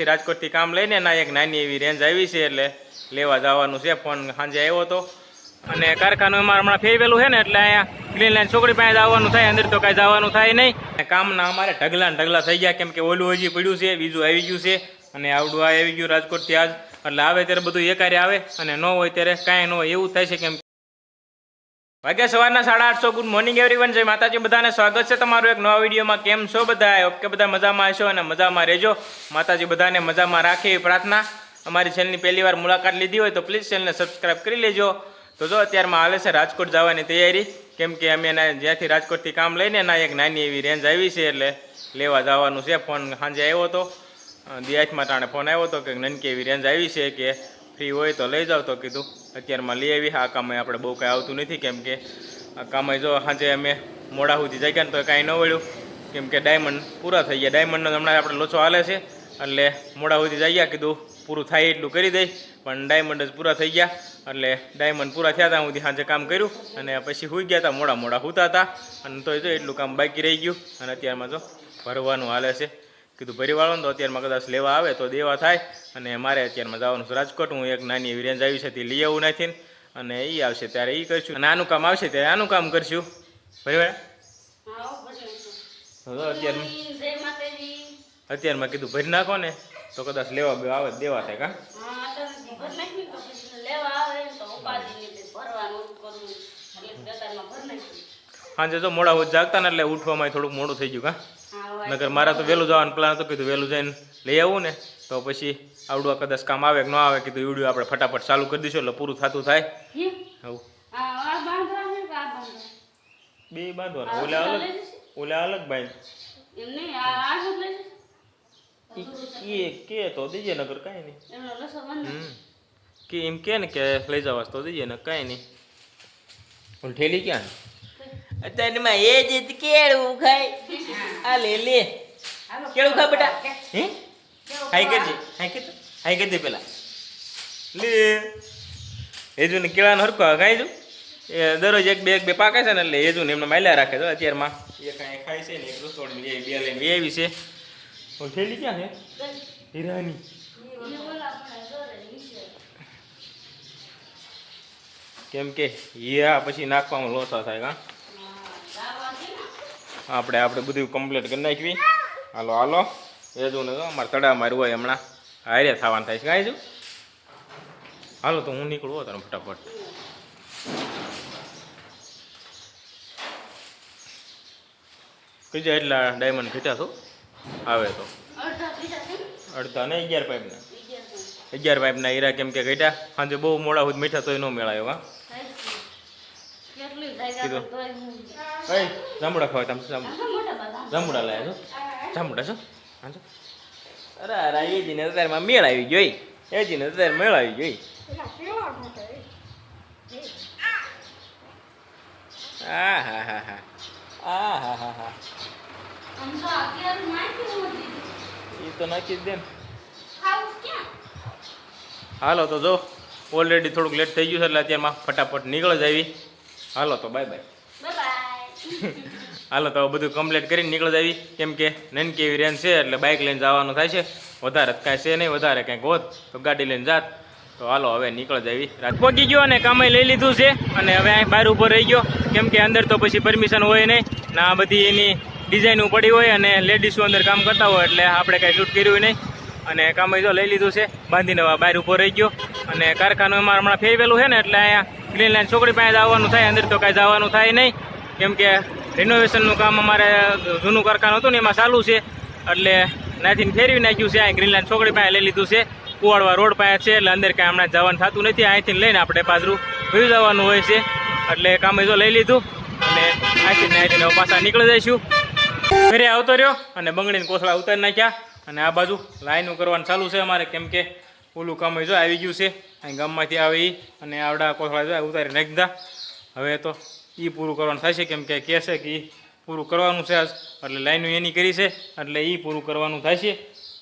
રાજકોટથી કામ લઈને ના એક નાની એવી રેન્જ આવી છે એટલે લેવા જવાનું છે. ફોન સાંજે આવ્યો હતો અને કારખાનું અમારે હમણાં ફેરવેલું છે ને, એટલે અહીંયા ક્લીન લાઈન છોકરી પાસે જવાનું થાય, અંદર તો કાંઈ જવાનું થાય નહીં. કામના અમારે ઢગલા ઢગલા થઈ ગયા, કેમ કે ઓલું હજી પડ્યું છે, બીજું આવી ગયું છે. અને આવડું આ આવી ગયું રાજકોટથી આજ. એટલે આવે ત્યારે બધું એકારે આવે અને ન હોય ત્યારે કાંઈ ન હોય, એવું થાય છે કેમ વાગ્યા સવારના સાડા આઠસો. ગુડ મોર્નિંગ એવરીવન જય માતાજી. બધાને સ્વાગત છે તમારું એક નવા વિડીયોમાં. કેમ છો બધા ઓકે બધા મજામાં હશો અને મજામાં રહેજો. માતાજી બધાને મજામાં રાખે પ્રાર્થના. અમારી ચેનલની પહેલી વાર મુલાકાત લીધી હોય તો પ્લીઝ ચેનલને સબસ્ક્રાઇબ કરી લેજો. તો જો અત્યારમાં આવે છે રાજકોટ જવાની તૈયારી. કેમ કે અમે એના જ્યાંથી રાજકોટથી કામ લઈને એના એક નાની એવી રેન્જ આવી છે એટલે લેવા જવાનું છે. ફોન સાંજે આવ્યો હતો દિયાજમાં ટાણે ફોન આવ્યો હતો કે નાનકી એવી રેન્જ આવી છે કે ફ્રી હોય તો લઈ જાવ, તો કીધું. અત્યારમાં લઈ આવી. આ કામે આપણે બહુ કાંઈ આવતું નથી, કેમ કે આ કામે જો સાંજે અમે મોડા સુધી જાગ્યા ને તો કાંઈ ન વળ્યું. કેમ કે ડાયમંડ પૂરા થઈ ગયા. ડાયમંડનો હમણાં આપણે લોચો હાલે છે. એટલે મોડા સુધી જઈએ કીધું પૂરું થાય એટલું કરી દઈ. પણ ડાયમંડ જ પૂરા થઈ ગયા. એટલે ડાયમંડ પૂરા થયા હતા સુધી સાંજે કામ કર્યું. અને પછી સૂઈ ગયા હતા મોડા મોડા સૂતા હતા અને જો એટલું કામ બાકી રહી ગયું. અને અત્યારમાં જો ભરવાનું હાલે છે. કીધું ભરી વાળો ને તો અત્યારમાં કદાચ લેવા આવે તો દેવા થાય. અને મારે અત્યારમાં જવાનું છે રાજકોટ. હું એક નાની એવી રેન્જ આવી છે તે લઈ આવું નથી અને એ આવશે ત્યારે એ કરશું. અને આનું કામ આવશે ત્યારે આનું કામ કરશું. ભરીવાળા? અત્યારમાં અત્યારમાં કીધું ભરી નાખો ને તો કદાચ લેવા બે આવે દેવા થાય કા? સાંજે જો મોડા જાગતા ને એટલે ઉઠવામાં થોડુંક મોડું થઈ ગયું કા? નગર મારા તો વહેલું જવાનું પ્લાન હતો કીધું વહેલું જઈને લઈ આવું ને. તો પછી આવડું આ કદાચ કામ આવે કે ન આવે કીધું વીડિયો આપણે ફટાફટ ચાલુ કરી દઈશું એટલે પૂરું થતું થાય. બે બાંધવાનું ઓલા અલગ ઓલા અલગ બાંધ. કે તો દીજે નગર કાંઈ નહીં. કે એમ કે ને કે લઈ જવાસ તો દીજે ને કાંઈ નહીં. ઠેલી ક્યાં અત્યારમાં એ જ કેળું ખાય. આ લે લે. હાલો. કેળું ખા બેટા. હે? હાઈ કરજે હાઈ કર હાઈ કરી દે પેલા. લે. હેજુ ને કેળાનો હરકો ખાઈ જો એ દરરોજ એક બે એક બે પાકે છે ને એટલે હેજુ ને એમને માલ્યા રાખે છે અત્યારમાં. એ કાંઈ ખાય છે ને એક રસોડ બે બે લઈને. બે આવી છે. ઠેલી ક્યાં છે? હીરાની. એ બોલો આપણે જોરે નીચે. કેમ કે હીરા પછી નાખવામાં લોસા થાય કાં? આપણે આપણે બધું કમ્પ્લીટ કરી નાખવી. હાલો હાલો. એ જો ને અમારે તડા મારું હોય હમણાં. હારે થવાનું થાય છે. કાંઈ જો. હાલો તો હું નીકળું તને ફટાફટ. કીધું એટલા ડાયમંડ ઘટ્યા છો? આવે તો. અડધા ને? અગિયાર પાઇપના અગિયાર પાઇપના હીરા કેમ કે ઘટ્યા? સાંજે બહુ મોડા સુધી મીઠા તોય ન મેળાયો હા થાય છે. કેટલી જાયગા કીધું. કઈ. એ જાંબુડા ખવાય તમે. જાંબુડા લાયા છો? જાંબુડા છો? હા અરે અરે એજીને અત્યારમાં મેળ આવી ગયો એજીને અત્યારે મેળ આવી ગયો આ હા હા હા આ હા હા હા. એ તો નાખી જ દે ને. હાલો તો જો ઓલરેડી થોડુંક લેટ થઈ ગયું છે એટલે અત્યારમાં ફટાફટ નીકળ જ આવી. હાલો તો બાય બાય હાલો તો બધું કમ્પ્લીટ કરીને નીકળી જ આવી કેમ કે નાનકી એવી રેન્જ છે એટલે બાઇક લઈને જવાનું થાય છે. વધારે કાંઈ છે નહીં વધારે કંઈક હોત તો ગાડી લઈને જાત. તો હાલો હવે નીકળી જ રાત પહોંચી ગયો અને કામે લઈ લીધું છે અને હવે અહીં બહાર ઊભો રહી ગયો. કેમ કે અંદર તો પછી પરમિશન હોય નહીં. ને આ બધી એની ડિઝાઇન પડી હોય અને લેડીઝો અંદર કામ કરતા હોય એટલે આપણે કાંઈ શૂટ કર્યું નહીં. અને કામે જો લઈ લીધું છે. બાંધીને બહાર ઊભો રહી ગયો. અને કારખાનું એમાં હમણાં ફેરવેલું છે ને એટલે અહીંયા ગ્રીન લાઈન છોકરી પાસે જવાનું થાય, અંદર તો કાંઈ જવાનું થાય નહીં. કેમ કે રિનોવેશનનું કામ અમારે જૂનું કારખાનું હતું ને એમાં ચાલુ છે. એટલે નાથી ફેરવી નાખ્યું છે અહીં ગ્રીન લાઈન છોકરી પાસે લઈ લીધું છે. કુવાડવા રોડ પાસે છે, એટલે અંદર કાંઈ હમણાં જવાનું થતું નથી. અહીંથી લઈને આપણે પાછું ભયું જવાનું હોય છે. એટલે કામે જો લઈ લીધું અને અહીંથી અહીંથી પાછા નીકળી જઈશું. ઘરે આવતો રહ્યો અને બંગડીને કોસળા ઉતારી નાખ્યા. અને આ બાજુ લાઈનું કરવાનું ચાલુ છે અમારે. કેમ કે ઓલું કામ જો આવી ગયું છે. અહીં ગામમાંથી આવી અને આવડા કોથળા જો ઉતારી નાખી દીધા હવે તો એ પૂરું કરવાનું છે કેમ કે કહે છે કે એ પૂરું કરવાનું છે આજ. એટલે લાઈનું એની કરી છે, એટલે એ પૂરું કરવાનું છે.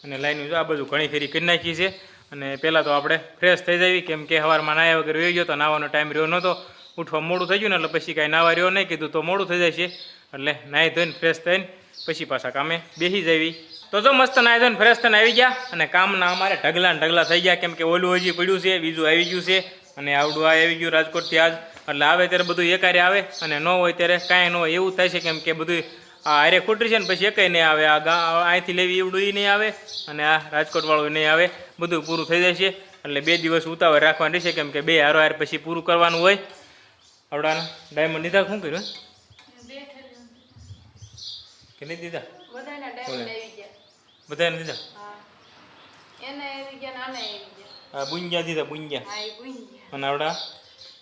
અને લાઈનું જો આ બધું ઘણી ફેરી કરી નાખી છે. અને પહેલાં તો આપણે ફ્રેશ થઈ જઈએ કેમ કે સવારમાં નાહ્યા વગર વહી ગયો તો નાવાનો ટાઈમ રહ્યો નહોતો. ઉઠવા મોડું થઈ ગયું ને એટલે પછી કાંઈ નાવા રહ્યો નહીં, કીધું તો મોડું થઈ જાય છે. એટલે નાહી ધોઈને ફ્રેશ થઈને પછી પાછા કામે બેસી જવી. તો જો મસ્ત નાહી ધોઈને ફ્રેશ થઈને આવી ગયા અને કામના અમારે ઢગલા ઢગલા થઈ ગયા. કેમ કે ઓલું હજી પડ્યું છે બીજું આવી ગયું છે અને આવડું આ આવી ગયું રાજકોટથી આજ. એટલે આવે ત્યારે બધું એકારે આવે અને ન હોય ત્યારે કાંઈ ન હોય. એવું થાય છે કેમ કે બધું આ હારે ખૂટરી છે ને પછી એકેય નહીં આવે. આ ગા અહીંથી લેવી એવડું એ નહીં આવે અને આ રાજકોટવાળું નહીં આવે. બધું પૂરું થઈ જાય છે. એટલે બે દિવસ ઉતાવળ રાખવાની રહેશે કેમ કે બે હારો હાર પછી પૂરું કરવાનું હોય. આવડાના ડાયમંડ લીધા શું કર્યું? કે નહીં દીધા? બધાના ડાયમંડ આવી ગયા બધાને દીધા હા એને આવી ગયા ને આને આવી ગયા આ બુંજ્યા દીધા બુંજ્યા હા એ ગુંજી ગયા અને આવડા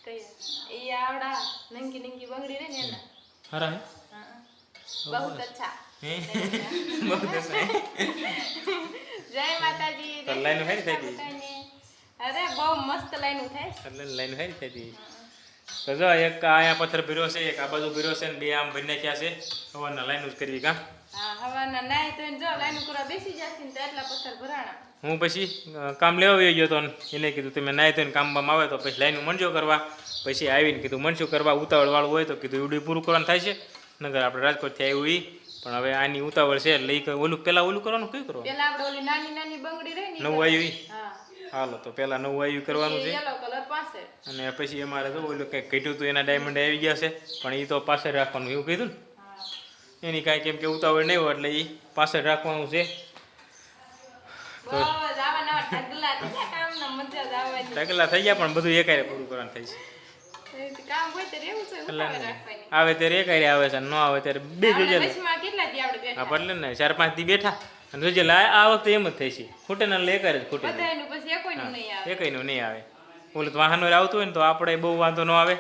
કયા એ આવડા નંકી નંકી બંગડી રહે ને એના હારા હે હા બહુ અચ્છા હે બહુ દસ હે જય માતાજી તો લાઈનો હારી થઈ ગઈ બધાને. અરે બહુ મસ્ત લાઈનું થાય એટલે લાઈન હારી થઈ ગઈ તો જો એક આ અહીંયા પથ્થર ભર્યો છે એક આ બાજુ ભર્યો છે ને બે આમ ભરી નાખ્યા છે સવારના લાઈન જ કરવી કાં હા હવાના નાય તો જો લાઈન કરવા બેસી જશે ને તો એટલા પથ્થર ભરાણા. હું પછી કામ લેવા આવી ગયો તો એને કીધું તમે નાહી તો કામમાં આવે તો પછી લાઈન મંજો કરવા. પછી આવીને કીધું મંજો કરવા ઉતાવળ વાળું હોય તો કીધું એવું પૂરું કરવાનું થાય છે. નગર આપણે રાજકોટથી આવ્યું ઈ પણ હવે આની ઉતાવળ છે એટલે ઈ ઓલું પેલા ઓલું કરવાનું કયું કરવાનું? પેલા આપણે ઓલી નાની નાની બંગડી રહી નવું આવ્યું હા. હાલો તો પેલા નવું આવ્યું કરવાનું છે. અને પછી અમારે તો ઓલું કંઈક કીધું હતું એના ડાયમંડ આવી ગયા છે પણ એ તો પાસે રાખવાનું એવું કીધું ને? એની કાંઈ કેમ કે ઉતાવળ નહીં હોય એટલે એ પાછળ રાખવાનું છે. ઢગલા થઈ ગયા પણ બધું એકાય પૂરું કરવાનું થાય છે. આવે ત્યારે એકારે આવે છે ન આવે ત્યારે બે બેઠા? હા એટલે ને ચાર પાંચથી બેઠા. અને જોજે આ વખતે એમ જ થઈ છે. ખૂટે ના એકારે જ ખૂટે એકાયનું આવે. નહીં આવે. ઓલું તો વાહનો આવતું હોય ને તો આપણે બહુ વાંધો ન આવે.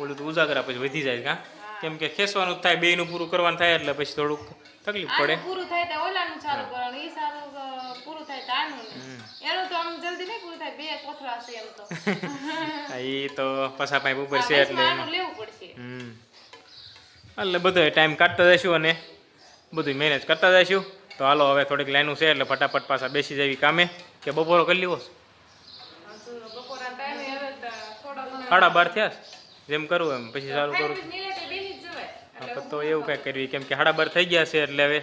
ઓલું તો ઉજાગરા પછી વધી જાય કાં કેમ કે ખેસવાનું થાય બેયનું પૂરું કરવાનું થાય એટલે પછી થોડુંક તકલીફ પડે. પૂરું થાય તો ઓલાનું ચાલુ કરવાનું ઈ સારું પૂરું થાય તો આનું. એનું તો આમ જલ્દી નહીં પૂરું થાય બે કોથળા છે એમ તો. એ તો પસા પાઇપ ઉપર છે એટલે આનું લેવું પડશે. હમ. એટલે બધો ટાઈમ કાઢતા જઈશું અને બધું મેનેજ કરતા જઈશું. તો હાલો હવે થોડીક લાઈનું છે એટલે ફટાફટ પાછા બેસી જવી કામે કે બપોરો કરી ઘણો. સાડા બાર થયા જેમ કરવું એમ પછી સારું કરું હા, તો એવું કાંઈ કરવી કેમ કે બાર થઈ ગયા છે એટલે હવે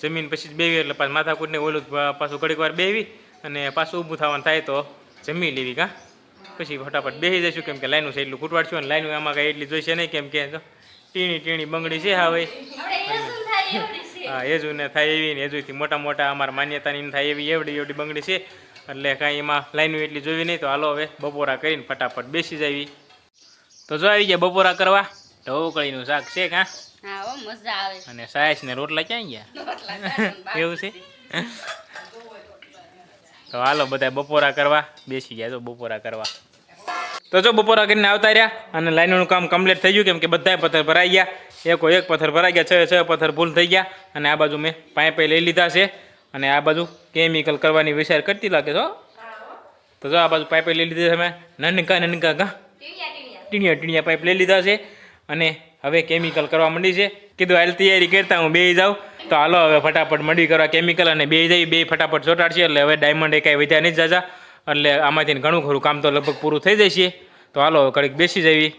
જમીન પછી બેવી એટલે પાછું માથાકૂટને ઓલું પાછું ઘડીક વાર બેવી અને પાછું ઊભું થવાનું થાય તો જમી લેવી કાં? પછી ફટાફટ બેસી જઈશું કેમ કે લાઈનું છે એટલું ખૂટવાડશું અને લાઈનું આમાં કાંઈ એટલી જોઈશે નહીં કેમ કે ટીણી ટીણી બંગડી છે હવે. આપણે હા છે? હા એજુને થાય એવી ને એજુથી મોટા મોટા અમારા માન્યતાની થાય એવી એવડી એવડી બંગડી છે એટલે કાંઈ એમાં લાઈનું એટલી જોવી નહીં તો હાલો હવે બપોરા કરીને ફટાફટ બેસી જાવી. તો જો આવી ગયા બપોરા કરવા. ઢોકળીનું શાક છે કાં? હા મજા આવે અને સાયસ ને રોટલા ક્યાં ગયા? એવું છે? તો હાલો બધા બપોરા કરવા. બેસી ગયા તો બપોરા કરવા. તો જો બપોરા કરીને આવતા રહ્યા અને લાઈનનું કામ કમ્પ્લીટ થઈ ગયું કેમ કે બધા પથ્થર ભરાઈ ગયા. એકો એક પથ્થર ભરાઈ ગયા છ છ પથ્થર ભૂલ થઈ ગયા. અને આ બાજુ મેં પાઇપે લઈ લીધા છે. અને આ બાજુ કેમિકલ કરવાની વિચાર કરતી લાગે છો તો જો આ બાજુ પાઇપે લઈ લીધી છે મેં. નનકા નનકા ટીણિયા. ટીણીયા ટીણીયા પાઇપ લઈ લીધા છે. અને હવે કેમિકલ કરવા માંડી છે. કીધું, હાલ તૈયારી કરતા હું બે જાઉં. તો હાલો, હવે ફટાફટ મંડી કરવા કેમિકલ અને બે જઈ બે ફટાફટ ચોટાડશે. એટલે હવે ડાયમંડ એ કાંઈ વધ્યા નહીં જાજા. એટલે આમાંથી ઘણું ખરું, કામ તો લગભગ પૂરું થઈ જશે. તો હાલો ઘડીક બેસી જવી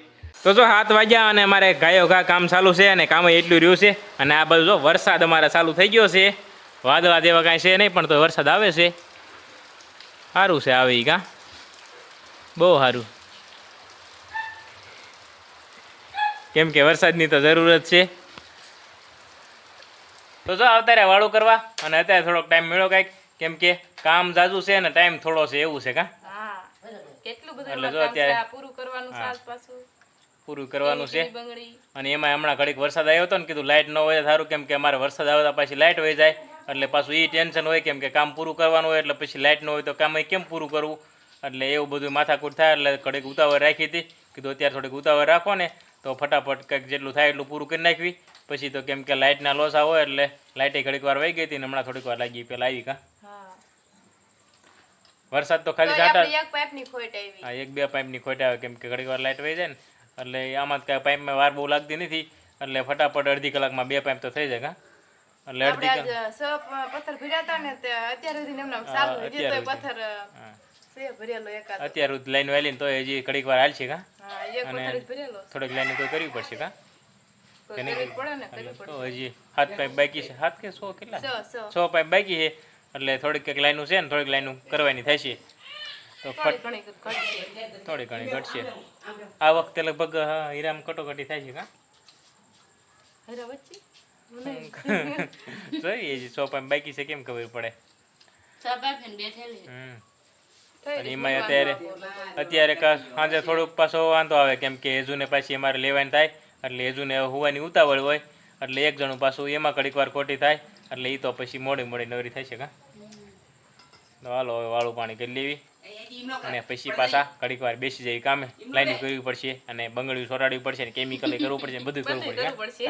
તો જો હાથ વાગ્યા અને અમારે ગાયો ઘા કામ ચાલુ છે અને કામ એટલું રહ્યું છે. અને આ બધું જો વરસાદ અમારે ચાલુ થઈ ગયો છે. વાદળા જેવા કાંઈ છે નહીં, પણ તો વરસાદ આવે છે. સારું છે આવે એ કાં? બહુ સારું. કેમ કે વરસાદની તો જરૂરત છે. તો જો અત્યારે વાળું કરવા અને અત્યારે થોડોક ટાઈમ મળ્યો કાંઈક કેમ કે કામ જાજુ છે અને ટાઈમ થોડો છે એવું છે કા? હા એટલે જો અત્યારે- પૂરું કરવાનું પૂરું છે. અને એમાં હમણાં ઘડીક વરસાદ આવ્યો હતો ને કીધું લાઇટ ન હોય તો સારું કેમ કે અમારે વરસાદ આવતા પાછી લાઇટ વહી જાય. એટલે પાછું એ ટેન્શન હોય કેમ કે કામ પૂરું કરવાનું હોય એટલે પછી લાઇટ ન હોય તો કામ કેમ પૂરું કરવું? એટલે એવું બધું માથાકૂટ થાય એટલે ઘડીક ઉતાવળ રાખી હતી. કીધું અત્યારે થોડીક ઉતાવળ રાખો ને તો ફટાફટ કંઈક જેટલું થાય એટલું પૂરું કરી નાખવી. પછી તો કેમ કે લાઇટના લોસ આવો એટલે લાઇટે ઘડીક વાર વહી ગઈ હતી ને હમણાં થોડીક વાર લાગી પેલા આવી કા. વરસાદ તો ખાલી છાંટા હા એક બે પાઇપની ખોટ આવે કેમ કે ઘડીક વાર લાઇટ વહી જાય ને. એટલે આમાં કાંઈ પાઇપમાં વાર બહુ લાગતી નથી. એટલે ફટાફટ અડધી કલાકમાં બે પાઇપ તો થઈ જાય કા. એટલે અડધી આજ પથ્થર ભર્યા ને તે સુધી એમને ચાલુ હજી અત્યાર. પથ્થર છે અત્યારે લાઈન વાલી તો હજી ઘડીક વાર હાલશે કા? અને- છે. થોડીક લાઈન તો કરવી પડશે કા? તો હજી હાથ પાઇપ બાકી છે. હાથ કે સો કેટલા? સ પાઇપ બાકી છે. એટલે થોડીક કંઈક લાઈનું છે ને થોડીક લાઈનું કરવાની થશે. તો થોડી ઘણી ઘટશે આ વખતે લગભગ હા, હીરામાં કટોકટી થાય છે કા? જોઈએ છે સો પાઇપ બાકી છે કેમ ખબર પડે? બેઠેલી હમ. અને એમાં અત્યારે અત્યારે સાંજે થોડુંક પાછો વાંધો આવે કેમ કે હેજુને પાછી અમારે લેવાની થાય એટલે હેજુને હોવાની ઉતાવળ હોય એટલે એક જણું પાછું એમાં ઘડીક વાર ખોટી થાય એટલે એ તો પછી મોડી મોડી નવરી થાય છે કા? તો હાલો હવે વાળું પાણી કરી લેવી. અને પછી પાછા ઘડીક વાર બેસી જઈ કામે લાઈનિંગ કરવી પડશે અને બંગડીયું સોરાડવી પડશે અને કેમિકલ કરવું પડશે બધું કરવું પડશે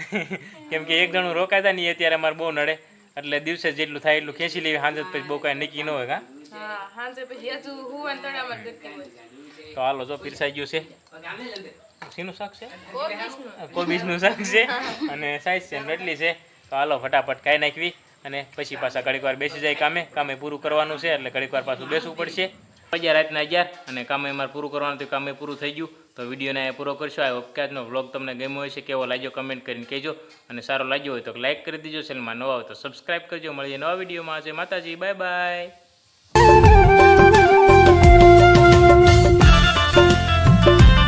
કેમ કે એક જણું રોકાતા નહીં અત્યારે અમારે બહુ નડે એટલે દિવસે જેટલું થાય એટલું ખેંચી લેવી સાંજે પછી બહુ કાંઈ નક્કી ન હોય કા? હાંજે પછી હજુ હુવાન તળામાં જ હોય. તો હાલો જો પીરસાઈ ગયું છે. શીનું શાક છે? કોબીજનું. શાક છે. અને સાઈઝ છે ને છે. તો હાલો ફટાફટ ખાઈ નાખવી. અને પછી પાછા ઘડીક વાર બેસી જાય કામે. કામે પૂરું કરવાનું છે એટલે ઘડીક વાર પાછું બેસવું પડશે. અગિયાર રાતના અગિયાર અને કામે અમારે પૂરું કરવાનું હતું કામે પૂરું થઈ ગયું. તો વિડીયોને પૂરો કરશો. આ વખતનો વ્લોગ તમને ગમ્યો હોય છે કેવો લાગ્યો કમેન્ટ કરીને કહેજો. અને સારો લાગ્યો હોય તો લાઈક કરી દેજો. ચેનલમાં નવા હોય તો સબસ્ક્રાઈબ કરજો. મળીએ નવા વિડીયોમાં. છે માતાજી. Bye bye